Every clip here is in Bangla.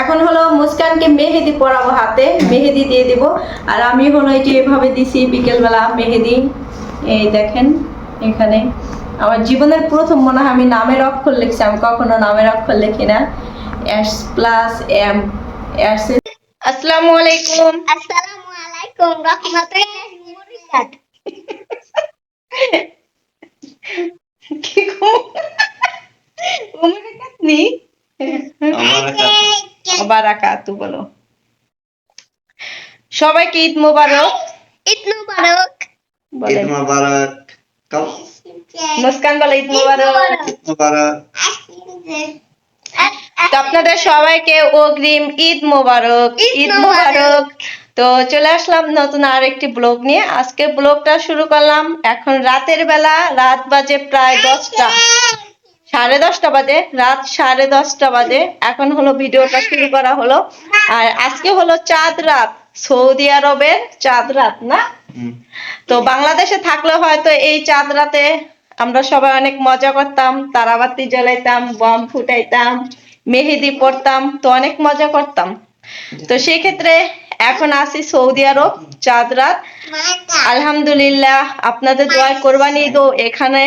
এখন হলো মুস্কানকে মেহেদি পরাবো হাতে মেহেদি দিয়ে দিব। আর আমি হলো এটি এভাবে দিছি বিকেলবেলা মেহেদি। এই দেখেন এখানে। আমার জীবনের প্রথম মনে হয় আমি নামের অক্ষর লিখছি আমি কখনো নামের অক্ষর লিখি না। এস প্লাস এম এস আসসালামু আলাইকুম। আসসালামু আলাইকুম রহমতুল্লাহি ওয়া কি গো উমরে কাতনি বারাকাতু বলো। সবাইকে ঈদ মোবারক। ঈদ মুবারক। ঈদ মুবারক। কাম মুস্কান বলে ঈদ মোবারক। ঈদ মুবারক। তো আপনাদের সবাইকে অগ্রিম ঈদ মোবারক। ঈদ। মোবারক। তো চলে আসলাম নতুন আর একটি ব্লগ নিয়ে। আজকে ব্লগটা শুরু করলাম এখন রাতের বেলা। রাত বাজে প্রায় দশটা। সাড়ে দশটা বাজে রাত সাড়ে দশটা বাজে। এখন হলো ভিডিওটা শুরু করা হলো। আর আজকে হলো চাঁদ রাত সৌদি আরবের চাঁদ রাত না? তো বাংলাদেশে থাকলে হয়তো এই চাঁদ রাতে আমরা সবাই অনেক মজা করতাম তারাবাতি জ্বালাইতাম বম ফুটাইতাম মেহেদি পড়তাম তো অনেক মজা করতাম। তো সেই ক্ষেত্রে এখন আসি সৌদি আরব চাঁদ রাত। আলহামদুলিল্লাহ আপনাদের দোয়া কোরবানি ঈদও এখানে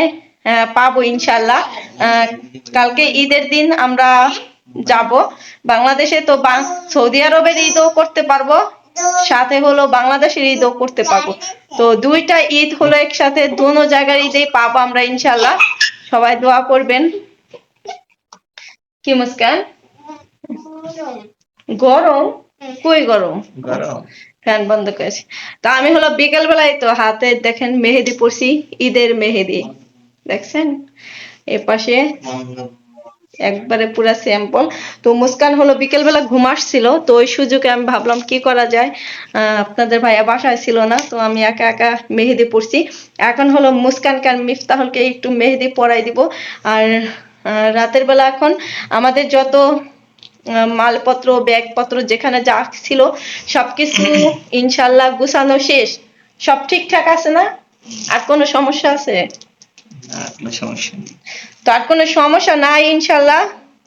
পাবো ইনশাল্লাহ কালকে ঈদের দিন আমরা যাব। বাংলাদেশে তো সৌদি আরবের ঈদও করতে পারব সাথে হলো বাংলাদেশের ঈদও করতে পারব। তো দুইটা ঈদ হলো একসাথে দোনো জায়গার ঈদেই পাবো আমরা ইনশাল্লাহ সবাই দোয়া করবেন। কি মুস্কান? গরম? কই গরম? গরম। ফ্যান বন্ধ করেছি। তা আমি হলো বিকেল বেলায় তো হাতে দেখেন মেহেদি পড়ছি ঈদের মেহেদি। দেখছেন? এ পাশে একবারে পুরা স্যাম্পল তো মুস্কান হলো বিকেল বেলা ঘুম আসছিল তো ওই সুযোগে আমি ভাবলাম কি করা যায়? আপনাদের ভাইয়া বাসায় ছিল না তো আমি একা একা মেহেদি পরছি। এখন হলো মুস্কানকে আর মিফতাহলকে একটু মেহেদি পরাই দিব। আর রাতের বেলা এখন আমাদের যত মালপত্র ব্যাগপত্র যেখানে যা ছিল সবকিছু ইনশাল্লাহ গুছানো শেষ। সব ঠিকঠাক আছে না? আর কোনো সমস্যা আছে? আর কোনো সমস্যা নেই। তো আর কোনো সমস্যা নাই ইনশাল্লাহ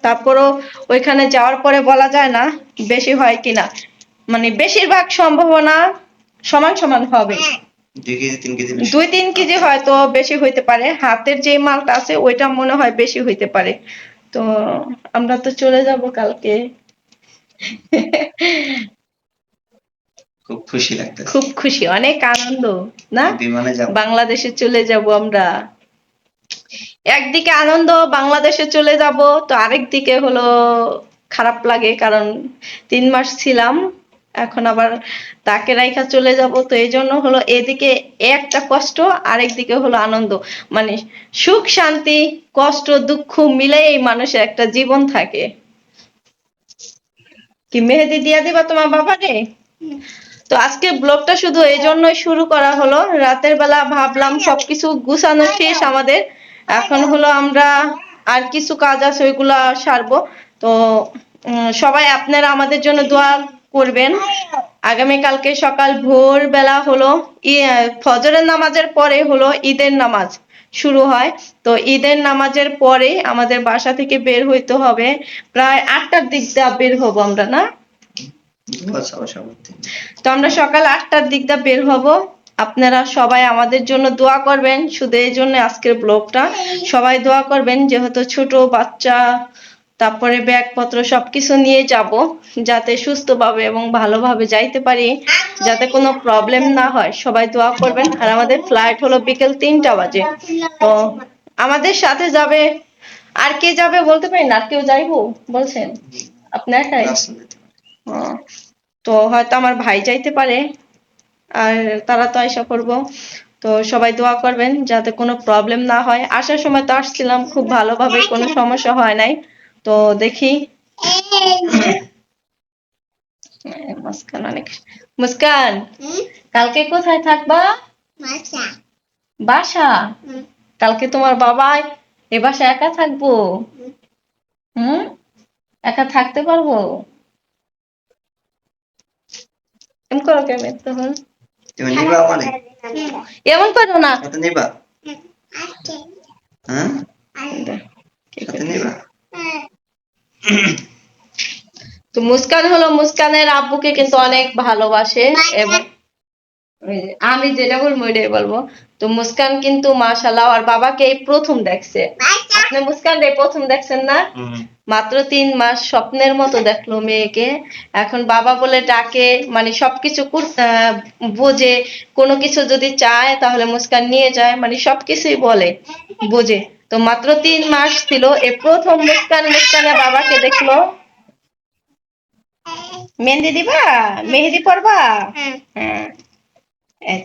তারপরও ওইখানে যাওয়ার পরে বলা যায় না বেশি হয় কিনা। মানে বেশিরভাগ সম্ভাবনা সমান সমান হবে। দুই তিন কেজি হয়তো বেশি হইতে পারে। হাতের যে মালটা আছে ওইটা মনে হয় বেশি হইতে পারে। তো আমরা তো চলে যাব কালকে। খুব খুশি লাগতেছে। খুব খুশি অনেক আনন্দ না? বাংলাদেশে চলে যাব আমরা। একদিকে আনন্দ, বাংলাদেশে চলে যাব, তো আরেক দিকে হলো খারাপ লাগে, কারণ তিন মাস ছিলাম, এখন আবার তাকে রাইখা চলে যাব, তো এই জন্য হলো এদিকে একটা কষ্ট, আরেক দিকে হলো আনন্দ। মানে সুখ, শান্তি, কষ্ট, দুঃখ মিলেই মানুষের একটা জীবন থাকে। কি মেহেদি দিয়া দিবা তোমার বাবাকে তো আজকে ব্লগটা শুধু এই জন্যই শুরু করা হলো, রাতের বেলা ভাবলাম সবকিছু গুছানো শেষ আমাদের। এখন হলো আমরা আর কিছু কাজ আছে ওইগুলা সারবো। তো সবাই আপনারা আমাদের জন্য দোয়া করবেন। আগামী কালকে সকাল ভোর বেলা হলো ফজরের নামাজের পরে হলো ঈদের নামাজ শুরু হয়। তো ঈদের নামাজের পরে আমাদের বাসা থেকে বের হইতে হবে। প্রায় আটটার দিক দিয়ে বের হব আমরা না? তো আমরা সকাল আটটার দিক দিয়ে বের হব। আপনারা সবাই আমাদের জন্য দোয়া করবেন। শুধু এই জন্য আজকের ব্লগটা। সবাই দোয়া করবেন যেহেতু ছোট বাচ্চা তারপরে ব্যাগপত্র সবকিছু নিয়ে যাব যাতে সুস্থভাবে এবং ভালোভাবে যাইতে পারি যাতে কোনো প্রবলেম না হয়। সবাই দোয়া করবেন। আর আমাদের ফ্লাইট হলো বিকেল তিনটা বাজে। তো আমাদের সাথে যাবে আর কে যাবে বলতে পারি না? আর কেউ যাইবো? বলছেন? আপনি একাই ও, তো হয়তো আমার ভাই যাইতে পারে। আর তারা তো আশা করব তো সবাই দোয়া করবেন যাতে কোনো প্রবলেম না হয়। আসার সময় তো আসছিলাম খুব ভালোভাবে কোনো সমস্যা হয় নাই। তো দেখি। মুস্কান অনেক। মুস্কান কালকে কোথায় থাকবা? বাসা। কালকে তোমার বাবা এ বাসা একা থাকব? হুম? একা থাকতে পারব? এমন করো কেমন তখন তুমি নিবা মানে এমন করো না। কত নিবা? হ্যাঁ? কত নিবা? তো মুস্কান হলো মুস্কানের আব্বুকে কিন্তু অনেক ভালোবাসে এবং আমি যেটা বলব ওইটাই বলব। তো মুস্কান কিন্তু মাশাল্লাহ আর বাবাকে এই প্রথম দেখছে। আপনি মুস্কান রে প্রথম দেখছেন না? মাত্র তিন মাস স্বপ্নের মতো দেখল মেয়েকে। এখন বাবা বলে ডাকে মানে সবকিছু বোঝে। কোনো কিছু যদি চায় তাহলে মুস্কান নিয়ে যায়। মানে সবকিছুই বলে বোঝে। তো মাত্র তিন মাস ছিল এ প্রথম মুস্কান মুস্কানের বাবাকে দেখল। মেহেন্দি দিবা? মেহেদি পরবা? হ্যাঁ হ্যাঁ। এই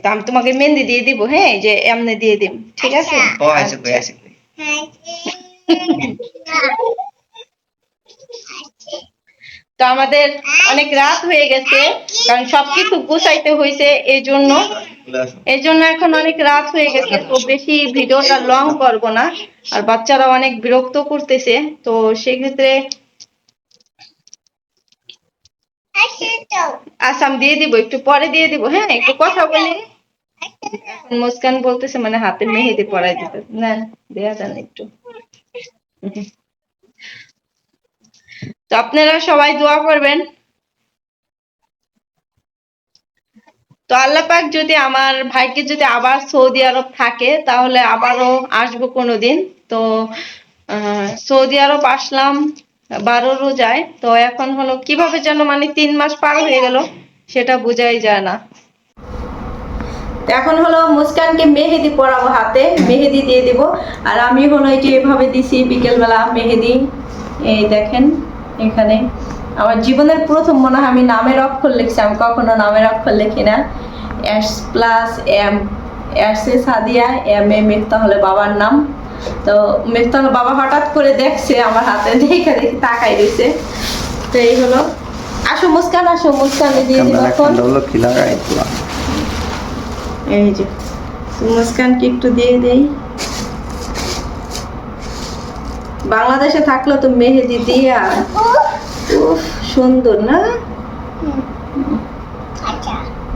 তো আমি তোমাকে মেহেন্দি দিয়ে দিব হ্যাঁ? যে এমনি দিয়ে দিব ঠিক আছে? ও আছে কই আছে কই। হ্যাঁ তো আমাদের অনেক রাত হয়ে গেছে কারণ সবকিছু গুছাইতে হয়েছে এই জন্য এই জন্য এখন অনেক রাত হয়ে গেছে তো বেশি ভিডিওটা লং করব না। আর বাচ্চারা অনেক বিরক্ত করতেছে তো সেক্ষেত্রে দিয়ে দিব, একটু পরে দিয়ে দিব হ্যাঁ একটু কথা বলি। মুস্কান বলতেছে মানে হাতে মেহেদি পরাই দিতে। না, দেয়া যান একটু। তো আপনারা সবাই দোয়া করবেন। তো আল্লাহ পাক যদি আমার ভাইকে যদি আবার সৌদি আরব থাকে, তাহলে আবারও আসব কোনোদিন। তো সৌদি আরব আসলাম। বারো রোজায় তো এখন হলো কীভাবে যেন মানে তিন মাস পার হয়ে গেল, সেটা বোঝাই যায় না। এখন হলো মুস্কানকে মেহেদি পরাবো হাতে, মেহেদি দিয়ে দিব। আর আমি হলো এই যে এভাবে দিছি বিকেলবেলা মেহেদি। এই দেখেন, এখানে। আমার জীবনের প্রথম মনে হয় আমি নামের অক্ষর লিখছি, আমি কখনো নামের অক্ষর লিখি না। S plus M S A Sadia M A মিফতাহলে বাবার নাম। তো মিফতাহল বাবা হঠাৎ করে দেখছে আমার হাতে দেখে দেখে তাকাই দিছে তো এই হলো। আসো মুস্কান আসো মুস্কানে দিয়ে এখন। তোলা এই যে মুস্কানকে একটু দিয়ে দেই। বাংলাদেশে থাকল তো মেহেদি দিয়া উফ সুন্দর না?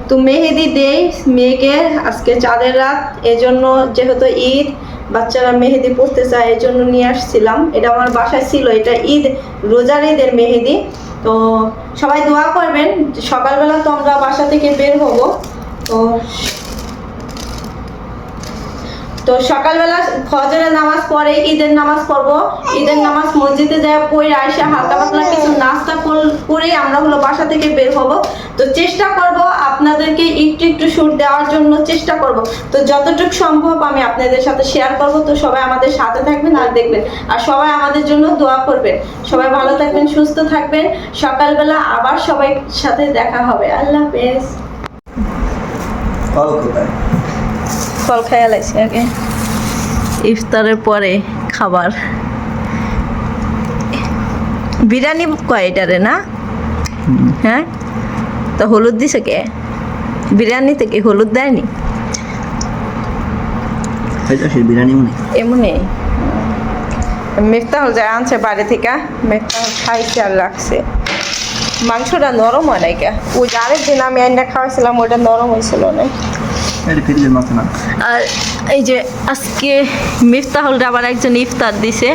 তো মেহেদি দেই মেয়েকে আজকে চাঁদের রাত এজন্য যেহেতু ঈদ বাচ্চারা মেহেদি পড়তে চায়, এই জন্য নিয়ে আসছিলাম। এটা আমার বাসায় ছিল, এটা ঈদ, রোজার ঈদের মেহেদি। তো সবাই দোয়া করবেন, সকালবেলা তো আমরা বাসা থেকে বের হব। তো তো সকালবেলা ফজরের নামাজ পরে ঈদের নামাজ পড়ব। ঈদের নামাজ মসজিদে যায় পড়ে, আইসা হালকা পাতলা কিছু নাস্তা কর- আমরা হলো বাসা থেকে বের হব। তো চেষ্টা করব আপনাদেরকে একটু একটু শুট দেওয়ার জন্য চেষ্টা করব। তো যতটুকু সম্ভব আমি আপনাদের সাথে শেয়ার করব। তো সবাই আমাদের সাথে থাকবেন আর দেখবেন। আর সবাই আমাদের জন্য দোয়া করবেন। সবাই ভালো থাকবেন, সুস্থ থাকবেন। সকালবেলা আবার সবাই সাথে দেখা হবে। আল্লাহ হাফেজ। ফল খাইয়া লাগছে আগে ইফতারের পরে খাবার। বিরিয়ানি কয় এটারে না? হ্যাঁ? তো হলুদ দিছে কে? হলুদ দেয়নি? বিরিয়ানি এমনি? মেফতাহল যায় আনছে বাড়ি থেকে খাইছে আর রাখছে। মাংসটা নরম হয় নাই কে? ওই যে আরেকদিন আমি আইনটা খাওয়াইছিলাম ওইটা নরম হয়েছিল না? আর এই যে আজকে মিফতাহুল আবার একজন ইফতার দিছে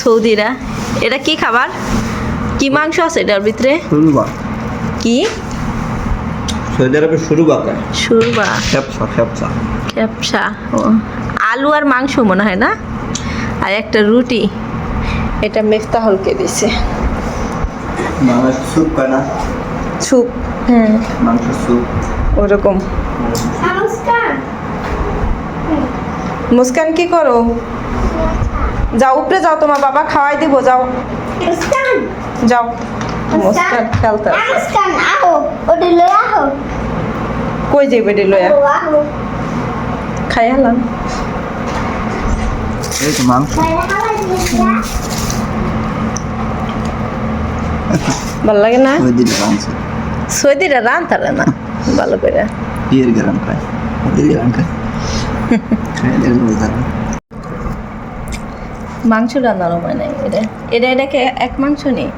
সৌদিরা। এটা কি খাবার? কি মাংস আছে এটার ভিতরে? কি? সৌদি আরবে শুরু বা কয় খেপসা খেপসা ও আলু আর মাংস মনে হয় না? আর একটা রুটি। এটা মিফতাহুলকে দিছে। মাংস স্যুপ কয় না? স্যুপ হুম। মাংস স্যুপ ওরকম। মুস্কান কি করো? যাও উপরে যাও তোমার বাবা খাওয়াই দিব যাও। যাও। মুস্কান। খেলতে ওটা লই কই খাই হলাম এই তো মাংস। ভালো লাগে না? ওই দিলে মাংস। সৌদিরা না ভালো করে। বিয়ের গরম খায় ওদের গরম খায় খাই দেখলে বুঝতে পারবে। মাংস রান্নার হয় নাই। এটা এটা এটাকে এক মাংস নেই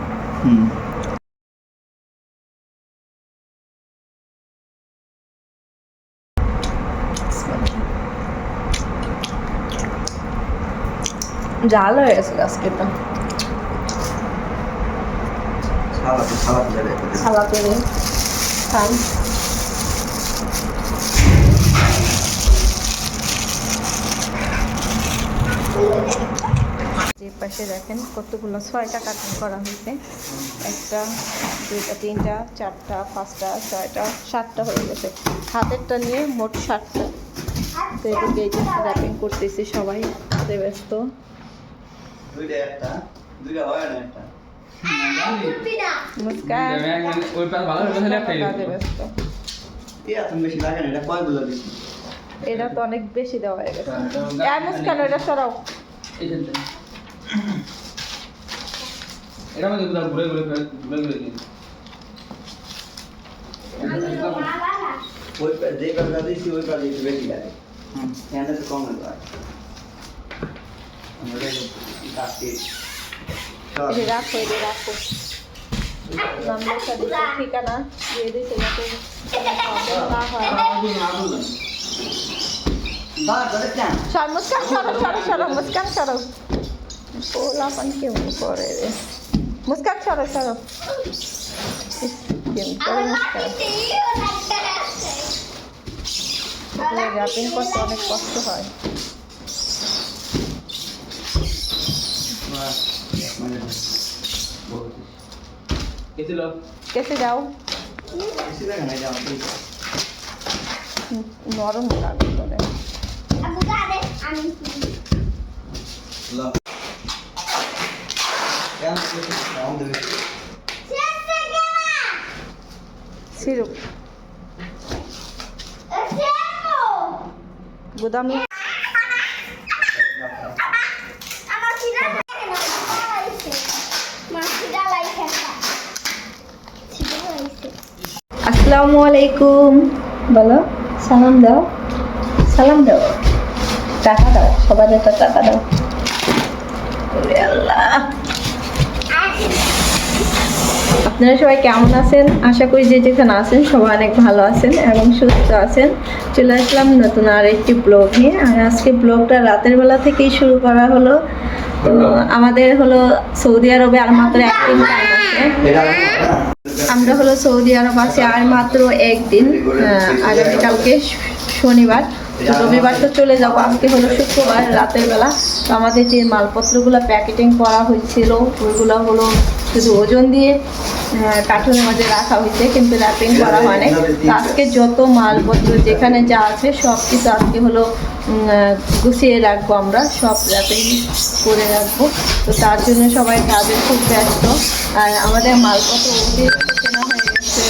জাল হয়ে গেছে আজকে তো যে পাশে দেখেন কতগুলো ছয়টা কাটিং করা হয়েছে। একটা দুইটা তিনটা চারটা পাঁচটা ছয়টা সাতটা হয়ে গেছে। হাতেরটা নিয়ে মোট সাতটা। তো এদিকে এই যে র্যাপিং করতেছি সবাই হাতে ব্যস্ত। দুইটা একটা দুইটা হয় না একটা? ওই পাশ ভালো তাহলে ব্যস্ত। বেশি এটা কয়গুলো দিছি এটা তো অনেক বেশি দেওয়া হয়ে গেছে। মুস্কান এটা সরাও। এটা মধ্যে ঘুরে ঘুরে ঘুরে ঘুরে ঘুরে দিন ওই যে কাজটা দিছি ওই কাজে একটু বেশি লাগে। হুম। এখানে তো কম লাগে আমরা কাটছি এই যে রাখো রাখো। নাম দিচ্ছে ঠিকানা দিয়ে দিচ্ছে যাতে না কেমন করে রে। মুস্কান সরো সরো। র্যাপিং করতে অনেক কষ্ট হয় মানে কে ছিল কেসে যাও বেশি লাগে না এটা আমাকে হুম, নরম লাগে করে Aku gak ada. Amin. লো কেন আমাদের Siapa kena? সিরুপ? গুদামি আসসালামু আলাইকুম। বলো, সালাম দাও। সালাম দাও। টাকা দাও, সবার একটা টাকা দাও। আপনারা সবাই কেমন আছেন? আশা করি যে যেখানে আছেন সবাই অনেক ভালো আছেন এবং সুস্থ আছেন। চলে আসলাম নতুন আর একটি ব্লগ আর আজকে ব্লগটা রাতের বেলা থেকেই শুরু করা হলো। আমাদের হলো সৌদি আরবে আর মাত্র একদিন আমরা হলো সৌদি আরব আছি আর মাত্র একদিন আগামীকালকে শনিবার। রবিবার তো চলে যাব, আজকে হলো শুক্রবার রাতের বেলা। তো আমাদের যে মালপত্রগুলো প্যাকেটিং করা হয়েছিল ওইগুলো হলো শুধু ওজন দিয়ে কার্টুনের মধ্যে রাখা হয়েছে, কিন্তু র্যাপিং করা হয় নাই আজকে যত মালপত্র যেখানে যা আছে, সব কিছু আজকে হলো গুছিয়ে রাখব আমরা, সব র্যাপিং করে রাখব। তো তার জন্য সবাই কাজে খুব ব্যস্ত। আর আমাদের মালপত্র অতিরিক্ত কেনা হয়ে গেছে।